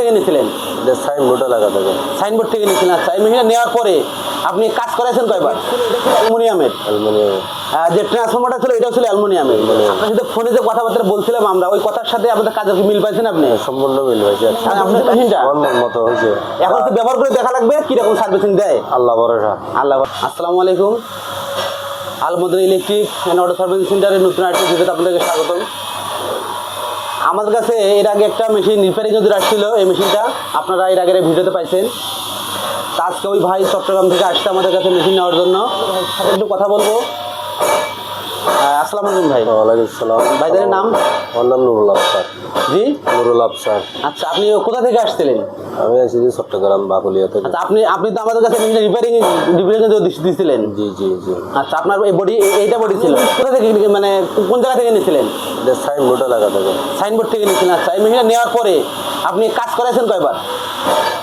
থেকে নিয়েছিলেন? এটা সাইনবোর্ড এলাকা থেকে সাইনবোর্ড থেকে নিয়েছিলেন আচ্ছা এই মেশিনটা নেওয়ার পরে আপনি কাজ করেছেন কয়বার? অ্যালুমিনিয়ামের। অ্যালুমিনিয়াম। আহ, যে ট্রান্সফরমারটা ছিল এটাও ছিল অ্যালুমিনিয়ামের। আপনার সাথে ফোনে যে কথাবার্তা বলছিলাম আমরা ওই কথার সাথে আপনাদের কাজের কি মিল পাইছেন আপনি? সম্পূর্ণ মিল হয়েছে আর আপনার মেশিনটা? মন মতো হয়েছে। এখন তো ব্যবহার করে দেখা লাগবে? কীরকম সার্ভিসিং দেয়? আল্লাহ ভরসা। আল্লাহ আসসালামু আলাইকুম। Almadan electric and auto service সেন্টারের নতুন একটা ভিডিওতে আপনাদেরকে স্বাগতম। আমাদের কাছে এর আগে একটা মেশিন রিপেয়ারিং যদি আসছিল এই মেশিনটা আপনারা এর আগের ভিডিওতে পাইছেন। তা আজকে ওই ভাই চট্টগ্রাম থেকে আসছে আমাদের কাছে মেশিন নেওয়ার জন্য। একটু কথা বলব। আসসালামু আলাইকুম ভাই। ওয়ালাইকুম সালাম ভাইদের নাম? আমার নাম নুরুল আফসার। জি? নুরুল আফসার। আচ্ছা আপনি কোথা থেকে আসছিলেন? আমি আছি চট্টগ্রাম বাকুলিয়া থেকে। আচ্ছা আপনি আপনি তো আমাদের কাছে রিপেয়ারিং রিপেয়ারিং দিয়েছিলেন জি জি জি। আচ্ছা আপনার এই বডি এইটা বডি ছিল। কোথা থেকে মানে কোন জায়গা থেকে নিয়েছিলেন এটা সাইনবোর্ড এলাকা থেকে। সাইনবোর্ড থেকে নিয়েছিলেন আচ্ছা এই মেশিনটা নেওয়ার পরে আপনি কাজ করেছেন কয়বার?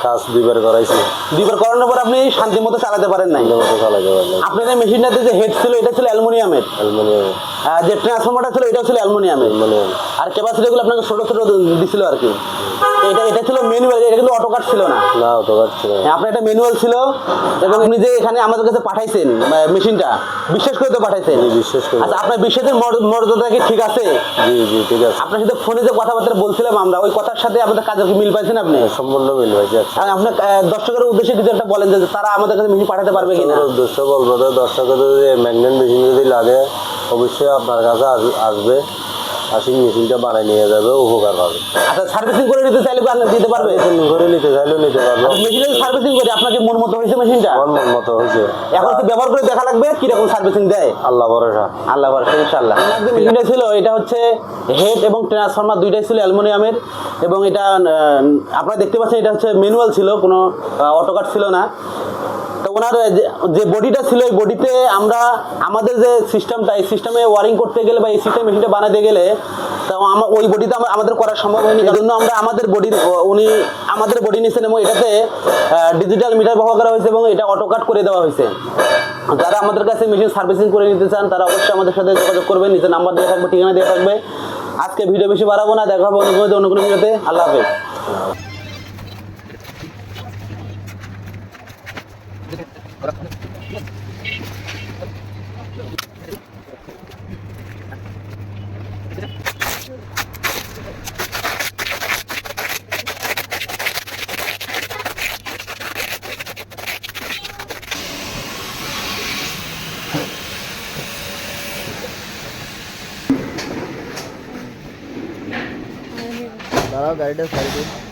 কাজ দুইবার করাইছি। দুইবার করানোর পর আপনি শান্তি মতো চালাতে পারেন নাই? চালাতে পারেন আপনার এই মেশিনটাতে যে হেড ছিল এটা ছিল অ্যালুমিনিয়ামের। অ্যালুমিনিয়াম। যে ট্রান্সফরমারটা ছিল এটা ছিল অ্যালুমিনিয়ামের। অ্যালুমিনিয়াম। আর ক্যাপাসিটিগুলো আপনাকে ছোটো ছোটো দিছিল আর কি। এটা এটা ছিল ম্যানুয়াল এটা কিন্তু ছিল না। না হ্যাঁ, আপনার একটা ম্যানুয়াল ছিল এবং আপনি যে এখানে আমাদের কাছে পাঠাইছেন মেশিনটা বিশ্বাস করে তো পাঠাইছেন। বিশ্বাস করে। আচ্ছা আপনার বিশ্বাসের মর্যাদা কি ঠিক আছে? জি জি ঠিক আছে। আপনার সাথে ফোনে যে কথাবার্তা বলছিলাম আমরা ওই কথার সাথে আপনাদের কাজের কি মিল পাইছেন আপনি? সম্পূর্ণ মিল হয়েছে আচ্ছা। আর আপনার দর্শকের উদ্দেশ্যে কিছু একটা বলেন যে তারা আমাদের কাছে মেশিন পাঠাতে পারবে কিনা? উদ্দেশ্য বলব দর্শকের যদি ম্যাগনেট মেশিন যদি লাগে অবশ্যই আপনার কাছে আসবে। আসি মেশিনটা বানাই নিয়ে যাবে উপকার পাবে। আচ্ছা সার্ভিসিং করে নিতে চাইলে দিতে পারবে করে নিতে চাইলেও নিতে পারবে। মেশিনের সার্ভিসিং করে আপনাকে মন মতো হয়েছে মেশিনটা? আমার মন মতো হয়েছে। এখন তো ব্যবহার করে দেখা লাগবে? কীরকম সার্ভিসিং দেয়? আল্লাহ ভরসা। আল্লাহ ভরসা ইনশাআল্লাহ। মেশিনটা ছিল এটা হচ্ছে হেড এবং ট্রান্সফরমার দুইটাই ছিল অ্যালুমিনিয়ামের। এবং এটা আপনারা দেখতে পাচ্ছেন এটা হচ্ছে ম্যানুয়াল ছিল কোনো অটোকাট ছিল না। তো ওনার যে- বডিটা ছিল, এই বডিতে আমরা, আমাদের যে সিস্টেমটা এই সিস্টেমে ওয়ারিং করতে গেলে বা এই সিস্টেম মেশিনটা বানাতে গেলে, তো ওই বডিতে আমাদের করা সম্ভব হয়নি। জন্য আমরা আমাদের বডির উনি আমাদের বডি নিয়েছেন এবং এটাতে ডিজিটাল মিটার ব্যবহার করা হয়েছে এবং এটা অটোকাট করে দেওয়া হয়েছে। যারা আমাদের কাছে মেশিন সার্ভিসিং করে নিতে চান, তারা অবশ্যই আমাদের সাথে যোগাযোগ করবেন। নিচে নাম্বার দেওয়া থাকবে, ঠিকানা দিয়ে থাকবে। আজকে ভিডিও বেশি বাড়াবো না, দেখা হবে অন্য কোনো আল্লাহ হাফেজ। કરાવ ગાઈડન્સ